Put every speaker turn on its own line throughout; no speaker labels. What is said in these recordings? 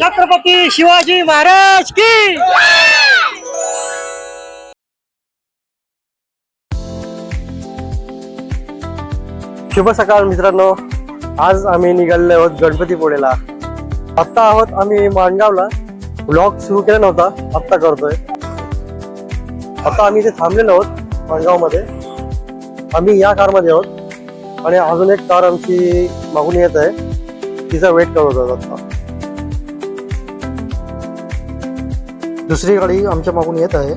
छत्रपती शिवाजी महाराज की शुभ सकाळ मित्रांनो. आज आम्ही निघालेलो आहोत गणपतीपुळेला आत्ता आहोत आम्ही माणगावला. ब्लॉग सुरू केला नव्हता आत्ता करतोय. आता आम्ही इथे थांबलेलो आहोत माणगावमध्ये. आम्ही या कारमध्ये आहोत. आणि अजून एक कार आमची मागून येत आहे. तिचा वेट करत आहोत आता. दुसरी गाडी आमच्या मागून येत आहे.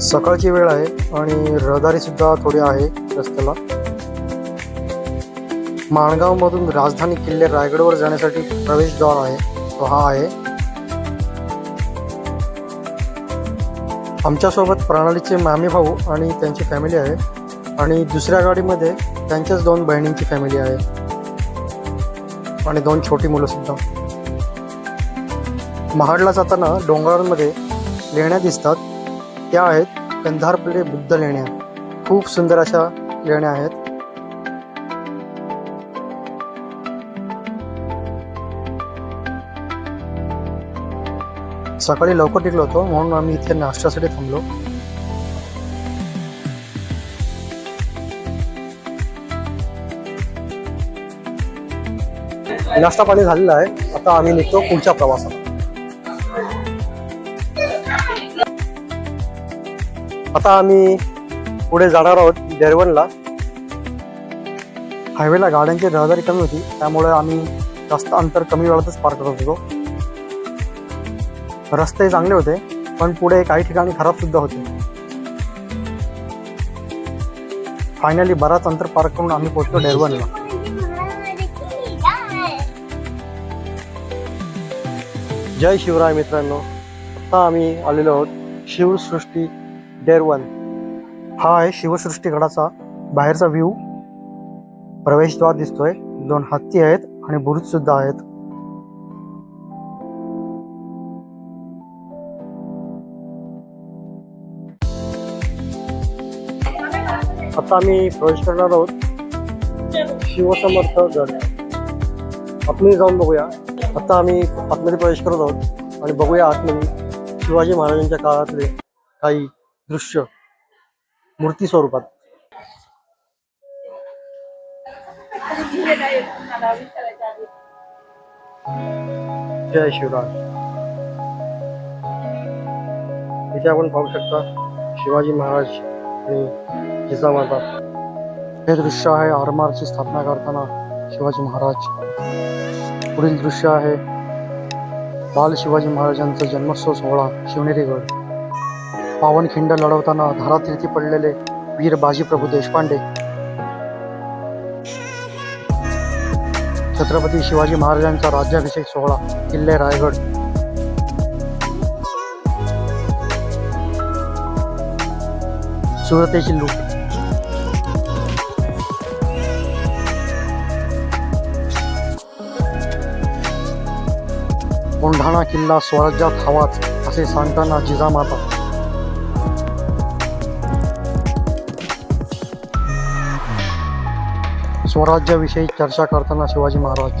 सकाळची वेळ आहे आणि रहदारी सुद्धा थोडी आहे रस्त्याला. माणगाव मधून राजधानी किल्ले रायगडवर जाण्यासाठी प्रवेशद्वार आहे. तो हा आहे. आमच्यासोबत प्रणालीचे मामी भाऊ आणि त्यांची फॅमिली आहे. आणि दुसऱ्या गाडीमध्ये त्यांच्याच दोन बहिणींची फॅमिली आहे. आणि दोन छोटी मुलं सुद्धा. महाडला जाताना डोंगरांमध्ये लेण्या दिसतात. त्या आहेत कंधारपले बुद्ध लेण्या. खूप सुंदर अशा लेण्या आहेत. सकाळी लवकर निघलो होतो म्हणून आम्ही इथे नाश्त्यासाठी थांबलो. नाश्ता पाणी झालेला आहे. आता आम्ही निघतो पुढच्या प्रवासाला. आता आम्ही पुढे जाणार आहोत डेरवनला हायवेला गाड्यांची रहदारी कमी होती त्यामुळे आम्ही जास्त अंतर कमी वेळातच पार करत होतो. रस्ते चांगले होते पण पुढे काही ठिकाणी खराब सुद्धा होते. फायनली बराच अंतर पार करून आम्ही पोहोचलो डेरवनला जय शिवराय मित्रांनो. आता आम्ही आलेलो आहोत शिवसृष्टी डेअर वन हा आहे शिवसृष्टी गडाचा बाहेरचा व्ह्यू प्रवेशद्वार दिसतोय. दोन हत्ती आहेत आणि बुरुज सुद्धा आहेत. आता आम्ही प्रवेश करणार आहोत शिवसमर्थ गड. आतमध्ये जाऊन बघूया. आता आम्ही आतमध्ये प्रवेश करत आहोत आणि बघूया आतमध्ये शिवाजी महाराजांच्या काळातले काही दृश्य मूर्ती स्वरूपात. जय शिवराय. इथे आपण पाहू शकता शिवाजी महाराज आणि जिजामाता हे दृश्य आहे आरमारची स्थापना करताना शिवाजी महाराज. पुढील दृश्य आहे बाल शिवाजी महाराजांचा जन्मोत्सव सोहळा शिवनेरीगड पावनखिंड लढवताना धारातीर्थी पडलेले वीर बाजीप्रभू देशपांडे. छत्रपती शिवाजी महाराजांचा राज्याभिषेक सोहळा किल्ले रायगड. सुरतेची लूट. कोंढाणा किल्ला स्वराज्यात हवाच असे सांगताना जिजामाता स्वराज्याविषयी चर्चा करताना शिवाजी महाराज.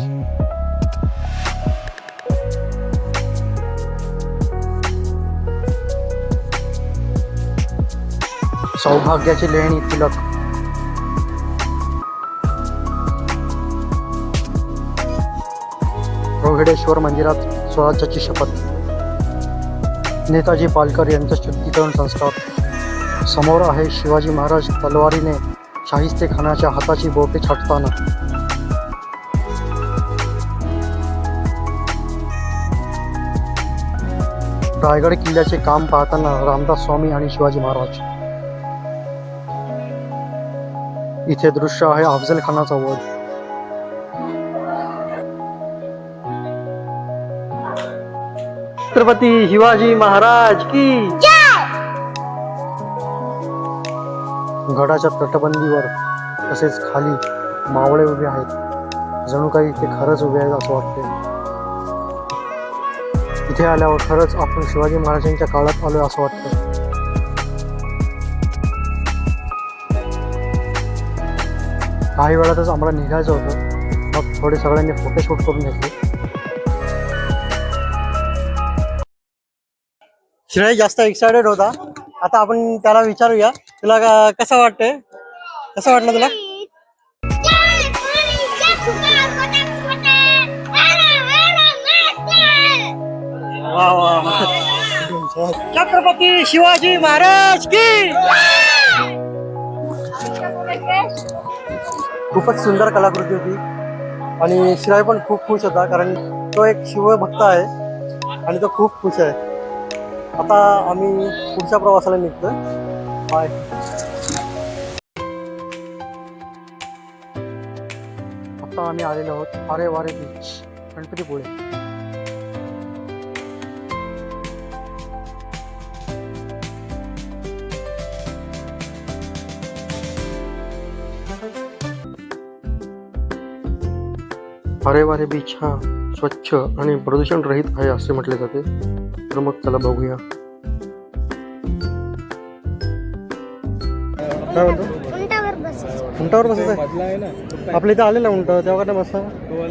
सौभाग्याची लेणी तिलक. रोहिडेश्वर मंदिरात स्वराज्याची शपथ. नेताजी पालकर यांचा शुद्धीकरण संस्कार. समोर आहे शिवाजी महाराज तलवारीने शाहिस्ते खानाच्या हाताची बोटे छाटताना. रायगड किल्ल्याचे काम पाहताना रामदास स्वामी आणि शिवाजी महाराज. इथे दृश्य आहे अफजल खानाचा वध. छत्रपती शिवाजी महाराज की गडाच्या तटबंदीवर तसेच खाली मावळे उभे आहेत. जणू काही ते खरंच उभे आहेत असं वाटते इथे आल्यावर खरंच आपण शिवाजी महाराजांच्या काळात आलो असं वाटतं काही वेळातच आम्हाला निघायचं होतं. मग थोडे सगळ्यांनी फोटोशूट करून घेतले. श्रेय जास्त एक्सायटेड होता? आता आपण त्याला विचारूया. तुला का- कसं वाटतंय? कसं वाटलं तुला? वा वा छत्रपती शिवाजी महाराज की! खूपच सुंदर कलाकृती होती. आणि शिराय पण खूप खुश होता कारण तो एक शिवभक्त आहे. आणि तो खूप खुश आहे. आता आम्ही पुढच्या प्रवासाला निघतोय. बाय आता आम्ही आलेलो आहोत आरे वारे बीच गणपतीपुळे. अरे वारे बीच हा स्वच्छ आणि प्रदूषण रहित आहे असे म्हटले जाते. तर मग चला बघूया. काय म्हणतो?
उंटावर बसायचं.
बसायचं आहे? आपल्या इथं आलेलं उंट तेव्हा काय बसता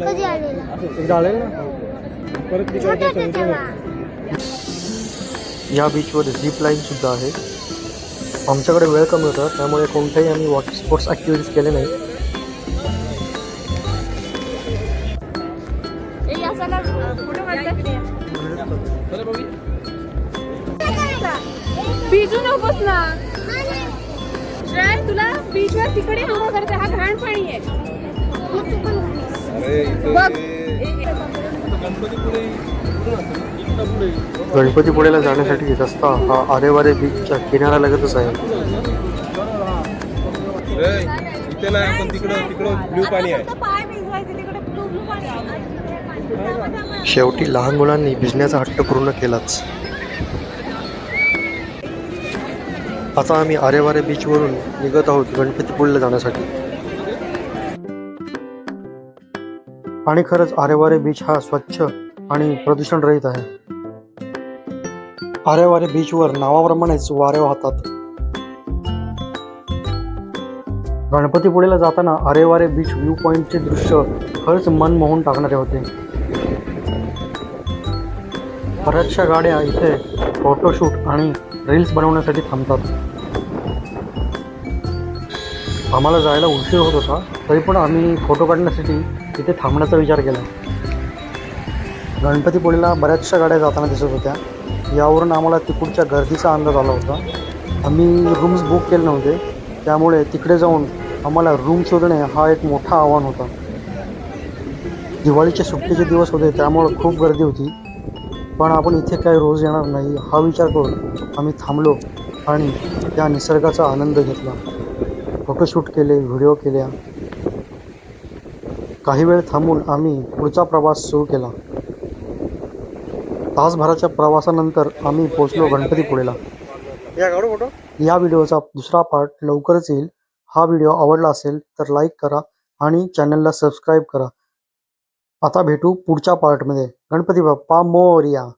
कधी आलेला?
एकदा आलेलं
तेव्हा.
या बीचवर झीप लाईन सुद्धा आहे. आमच्याकडे वेळ कमी होता त्यामुळे कोणत्याही आम्ही वॉटर स्पोर्ट्स ॲक्टिव्हिटीज केले नाही.
भिजू नकोस ना. श्रेय तुला बीचवर तिकडे नको करते. हा घाण पाणी आहे. बघ.
गणपतीपुळेला जाण्यासाठी रस्ता हा आरेवारे बीचच्या किनाऱ्यालगतच आहे.
रे, इथे नाही आपण तिकडं तिकडं ब्ल्यू पाणी आहे.
तिकडे blue पाणी आहे.
शेवटी लहान मुलांनी भिजण्याचा हट्ट पूर्ण केलाच. आता आम्ही आरेवारे बीचवरून निघत आहोत गणपतीपुळेला जाण्यासाठी. आणि खरंच आरेवारे बीच हा स्वच्छ आणि प्रदूषण रहित आहे. आरेवारे बीचवर नावाप्रमाणेच वारे वाहतात. गणपतीपुळेला जाताना आरेवारे बीच व्ह्यू पॉईंटचे दृश्य खरंच मन मोहून टाकणारे होते. बऱ्याचशा गाड्या इथे फोटोशूट आणि रील्स बनवण्यासाठी थांबतात. आम्हाला जायला उशीर होत होता तरी पण आम्ही फोटो काढण्यासाठी इथे थांबण्याचा विचार केला. गणपतीपुळेला बऱ्याचशा गाड्या जाताना दिसत होत्या. यावरून आम्हाला तिकडच्या गर्दीचा अंदाज आला होता. आम्ही रूम्स बुक केले नव्हते. त्यामुळे तिकडे जाऊन आम्हाला रूम शोधणे हा एक मोठा आव्हान होता. दिवाळीच्या सुट्टीचे दिवस होते त्यामुळे खूप गर्दी होती. पण आपण इथे काही रोज येणार नाही हा विचार करून आम्ही थांबलो आणि त्या निसर्गाचा आनंद घेतला. फोटोशूट केले व्हिडिओ केल्या. काही वेळ थांबून आम्ही पुढचा प्रवास सुरू केला. तासभराच्या प्रवासानंतर आम्ही पोचलो गणपतीपुळेला. या व्हिडिओचा दुसरा पार्ट लवकरच येईल. हा व्हिडिओ आवडला असेल तर लाईक करा आणि चॅनलला सबस्क्राईब करा. आता भेटू पुढच्या पार्टमध्ये. गणपती बाप्पा मोरया.